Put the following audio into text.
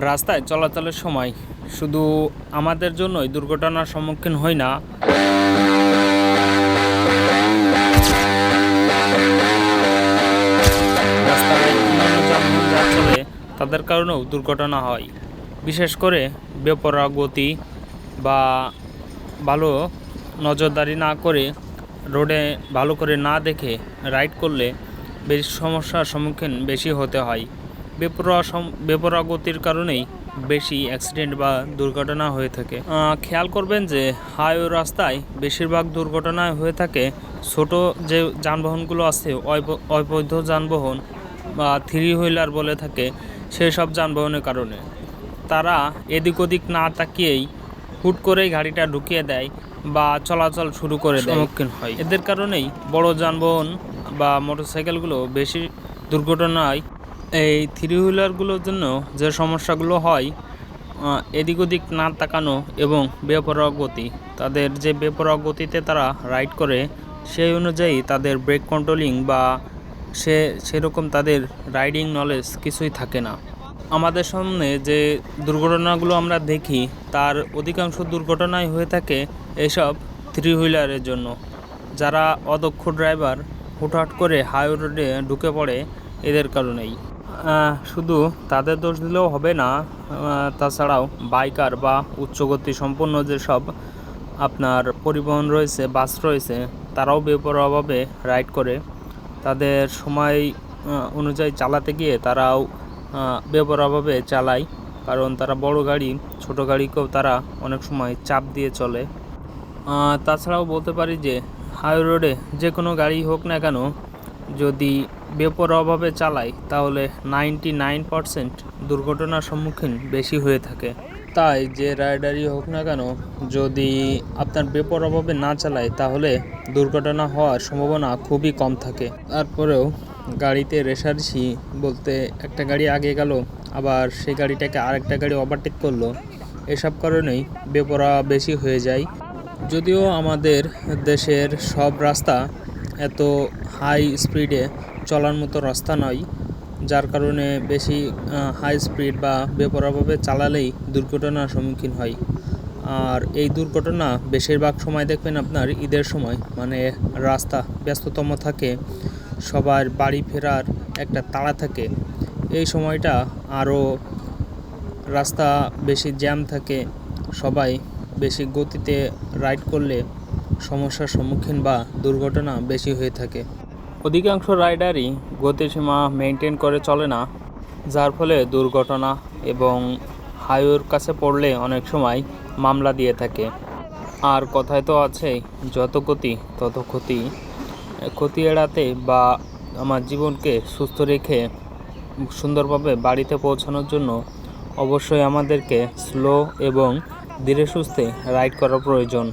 রাস্তায় চলাচলের সময় শুধু আমাদের জন্যই দুর্ঘটনার সম্মুখীন হই না। তাদের কারণেও দুর্ঘটনা হয়। বিশেষ করে বেপরা গতি বা ভালো নজরদারি না করে রোডে ভালো করে না দেখে রাইড করলে বেশি সমস্যার সম্মুখীন বেশি হতে হয়। বেপরোয়া বেপরোয়া গতির কারণেই বেশি অ্যাক্সিডেন্ট বা দুর্ঘটনা হয়ে থাকে। খেয়াল করবেন যে হাইওয়ে রাস্তায় বেশিরভাগ দুর্ঘটনা হয়ে থাকে ছোট যে যানবাহনগুলো আছে অবৈ- অবৈধ যানবাহন বা থ্রি হুইলার বলে থাকে সেই সব যানবাহনের কারণে। তারা এদিক ওদিক না তাকিয়েই হুট করেই গাড়িটা ঢুকিয়ে দেয় বা চলাচল শুরু করে সম্মুখীন হয়। এদের কারণেই বড় যানবাহন বা মোটরসাইকেলগুলো বেশি দুর্ঘটনায় এই থ্রি হুইলারগুলোর জন্য যে সমস্যাগুলো হয় এদিক ওদিক না তাকানো এবং বেপরোয়া গতি, তাদের যে বেপরোয়া গতিতে তারা রাইড করে, সেই অনুযায়ী তাদের ব্রেক কন্ট্রোলিং বা সে, সেরকম তাদের রাইডিং নলেজ কিছুই থাকে না। আমাদের সামনে যে দুর্ঘটনাগুলো আমরা দেখি, তার অধিকাংশ দুর্ঘটনাই হয়ে থাকে এইসব থ্রি হুইলারের জন্য। যারা অদক্ষ ড্রাইভার হুটহাট করে হাইওয়ে রোডে ঢুকে পড়ে, এদের কারণেই। শুধু তাদের দোষ দিলেও হবে না তাছাড়াও বাইকার বা উচ্চগতি সম্পন্ন যেসব আপনার পরিবহন রয়েছে, বাস রয়েছে, তারাও বেপরোয়াভাবে রাইড করে। তাদের সময় অনুযায়ী চালাতে গিয়ে তারাও বেপরোয়াভাবে চালায়, কারণ তারা বড় গাড়ি, ছোট গাড়িকেও তারা অনেক সময় চাপ দিয়ে চলে। তাছাড়াও বলতে পারি যে হাই রোডে যে কোনো গাড়ি হোক না কেন যদি বেপরোয়াভাবে চালাই তাহলে নাইনটি নাইন পারসেন্ট দুর্ঘটনার সম্মুখীন বেশি হয়ে থাকে। তাই যে রাইডারই হোক না কেন, যদি আপনার বেপরোয়াভাবে না চালায়, তাহলে দুর্ঘটনা হওয়ার সম্ভাবনা খুবই কম থাকে। তারপরেও গাড়িতে রেশারেশি বলতে একটা গাড়ি আগে গেল, আবার সেই গাড়িটাকে আরেকটা গাড়ি ওভারটেক করল, এসব কারণেই বেপরা বেশি হয়ে যায়। যদিও আমাদের দেশের সব রাস্তা এত হাই স্পিডে চলার মতো রাস্তা নয় যার কারণে বেশি হাই স্পিড বা বেপরোয়াভাবে চালালেই দুর্ঘটনার সম্মুখীন হয়। আর এই দুর্ঘটনা বেশিরভাগ সময় দেখবেন আপনার ঈদের সময় মানে রাস্তা ব্যস্ততম থাকে, সবার বাড়ি ফেরার একটা তাড়া থাকে। এই সময়টা আরও রাস্তা বেশি জ্যাম থাকে, সবাই বেশি গতিতে রাইড করলে সমস্যার সম্মুখীন বা দুর্ঘটনা বেশি হয়ে থাকে। অধিকাংশ রাইডারই গতিসীমা মেনটেন করে চলে না, যার ফলে দুর্ঘটনা এবং হাইওয়ের কাছে পড়লে অনেক সময় মামলা দিয়ে থাকে। আর কথায় তো আছে, যত গতি, তত ক্ষতি। ক্ষতি এড়াতে বা আমার জীবনকে সুস্থ রেখে সুন্দরভাবে বাড়িতে পৌঁছানোর জন্য অবশ্যই আমাদেরকে স্লো এবং ধীরে সুস্থে রাইড করা প্রয়োজন।